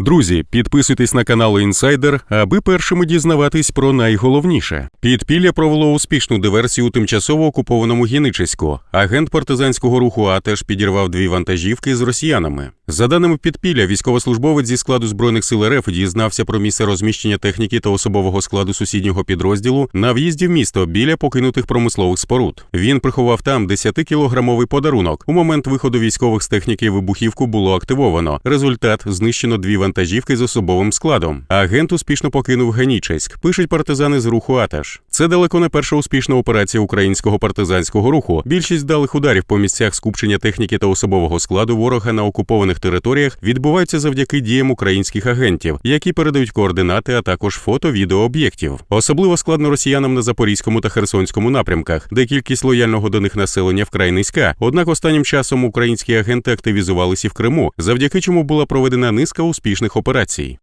Друзі, підписуйтесь на канал Інсайдер, аби першими дізнаватись про найголовніше. Підпілля провело успішну диверсію у тимчасово окупованому Геничеську. Агент партизанського руху А теж підірвав дві вантажівки з росіянами. За даними підпілля, військовослужбовець зі складу збройних сил РФ дізнався про місце розміщення техніки та особового складу сусіднього підрозділу на в'їзді в місто біля покинутих промислових споруд. Він приховав там 10-кілограмовий подарунок. У момент виходу військових з техніки вибухівку було активовано. Результат знищено дві вантажівки з особовим складом. Агент успішно покинув Генічеськ. Пишуть партизани з руху Аташ. Це далеко не перша успішна операція українського партизанського руху. Більшість вдалих ударів по місцях скупчення техніки та особового складу ворога на окупованих територіях відбуваються завдяки діям українських агентів, які передають координати, а також фото відео об'єктів. Особливо складно росіянам на запорізькому та херсонському напрямках, де кількість лояльного до них населення вкрай низька. Однак останнім часом українські агенти активізувалися в Криму, завдяки чому була проведена низка успішних операцій.